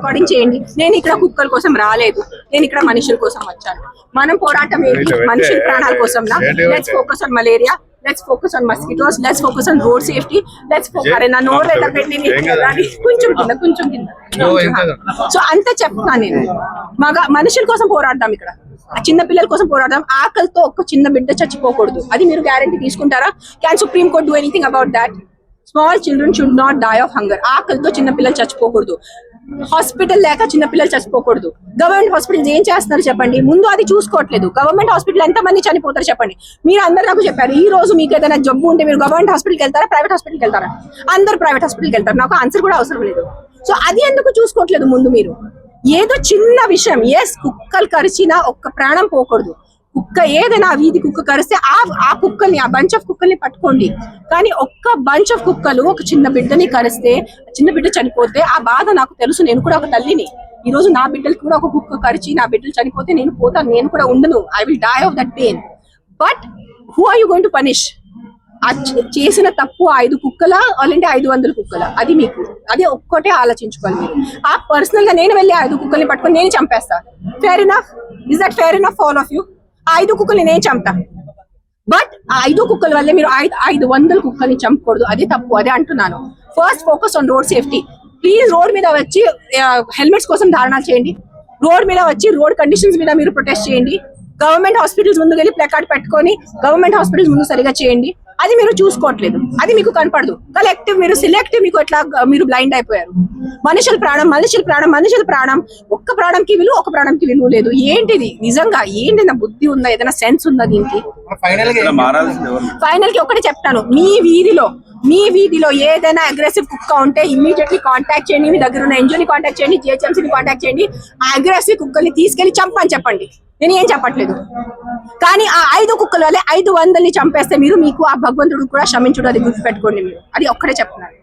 According చేయండి నేను ఇక్కడ కుక్కల కోసం రాలేదు. నేను ఇక్కడ మనుషుల కోసం వచ్చాను. మనం పోరాటం ఏంటి? మనుషుల ప్రాణాల కోసం let's focus on malaria let's focus on mosquitoes let's focus on road safety let's focus అరే నా నోరు ఎలా పెట్టి. కొంచెం కింద కొంచెం కింద. సో అంత చెప్తున్నాను నేను. మగ మనుషుల కోసం పోరాడదాం ఇక్కడ. ఆ చిన్న పిల్లల కోసం పోరాడదాం. ఆకలితో ఒక్క చిన్న బిడ్డ చచ్చిపోకూడదు. అది మీరు గ్యారంటీ తీసుకుంటారా? Can Supreme Court do anything about that small children should not die of hunger ఆకలితో చిన్న పిల్లలు చచ్చిపోకూడదు. హాస్పిటల్ లేక చిన్న పిల్లలు చచ్చిపోకూడదు. గవర్నమెంట్ హాస్పిటల్స్ ఏం చేస్తున్నారు చెప్పండి? ముందు అది చూసుకోవట్లేదు. గవర్నమెంట్ హాస్పిటల్ ఎంత మంది చనిపోతారు చెప్పండి? మీరు అందరు నాకు చెప్పారు ఈ రోజు మీకు ఏదైనా జబ్బు ఉంటే మీరు గవర్నమెంట్ హాస్పిటల్కి వెళ్తారా ప్రైవేట్ హాస్పిటల్కి వెళ్తారా? అందరు ప్రైవేట్ హాస్పిటల్కి వెళ్తారు. నాకు ఆన్సర్ కూడా అవసరం లేదు. సో అది ఎందుకు చూసుకోవట్లేదు ముందు మీరు? ఏదో చిన్న విషయం. ఎస్ కుక్కలు కరిచినా ఒక్క ప్రాణం పోకూడదు. కుక్క ఏదైనా వీధి కుక్క కరిస్తే ఆ ఆ కుక్కల్ని ఆ బంచ్ ఆఫ్ కుక్కల్ని పట్టుకోండి. కానీ ఒక్క బంచ్ ఆఫ్ కుక్కలు ఒక చిన్న బిడ్డని కరిస్తే చిన్న బిడ్డ చనిపోతే ఆ బాధ నాకు తెలుసు నేను కూడా ఒక తల్లిని. ఈ రోజు నా బిడ్డలకి కూడా ఒక కుక్క కరిచి నా బిడ్డలు చనిపోతే నేను పోతాను నేను కూడా ఉండను. I will die of that pain but who are you going to punish చేసిన తప్పు ఐదు కుక్కల అలాంటి ఐదు వందల కుక్కల? అది మీకు. అది ఒక్కటే ఆలోచించుకోవాలి మీరు. ఆ పర్సనల్గా నేను వెళ్ళి ఐదు కుక్కల్ని పట్టుకొని నేను చంపేస్తా. Fair enough is that fair enough all of you ఐదు కుక్కలు నేనే చంపా బట్ ఆ ఐదు కుక్కల వల్లే మీరు ఐదు ఐదు వందల కుక్కల్ని చంపకూడదు. అది తప్పు అదే అంటున్నాను. First focus on road safety please road మీద వచ్చి హెల్మెట్స్ కోసం ధారణ చేయండి. రోడ్ మీద వచ్చి రోడ్ కండిషన్స్ మీద మీరు ప్రొటెస్ట్ చేయండి. గవర్నమెంట్ హాస్పిటల్స్ ముందుకెళ్ళి ప్లకార్డ్ పెట్టుకొని గవర్నమెంట్ హాస్పిటల్స్ ముందు సరిగా చేయండి. అది మీరు చూసుకోవట్లేదు. అది మీకు కనపడదు. కలెక్టివ్ మీరు సిలెక్టివ్ మీకు ఎట్లా మీరు బ్లైండ్ అయిపోయారు. మనుషుల ప్రాణం మనుషుల ప్రాణం మనుషుల ప్రాణం. ఒక్క ప్రాణంకి విలువ ఒక ప్రాణంకి విలువ లేదు. ఏంటిది? నిజంగా ఏంటి నా బుద్ధి ఉందా? ఏదైనా సెన్స్ ఉందా దీనికి? ఫైనల్కి ఒకటి చెప్తాను. మీ వీధిలో మీ వీధిలో ఏదైనా అగ్రెసివ్ కుక్క ఉంటే ఇమీడియట్లీ కాంటాక్ట్ చేయండి. మీ దగ్గర ఉన్న ఎన్జిఓని కాంటాక్ట్ చేయండి జిహెచ్ఎంసీని కాంటాక్ట్ చేయండి. ఆ అగ్రెసివ్ కుక్కల్ని తీసుకెళ్ళి చంపని చెప్పండి. నేను ఏం చెప్పట్లేదు. కానీ ఆ ఐదు కుక్కల వల్లే ఐదు వందల్ని చంపేస్తే మీరు మీకు ఆ భగవంతుడు కూడా క్షమించడం అది గుర్తుపెట్టుకోండి మీరు. అది ఒక్కడే చెప్తున్నారు.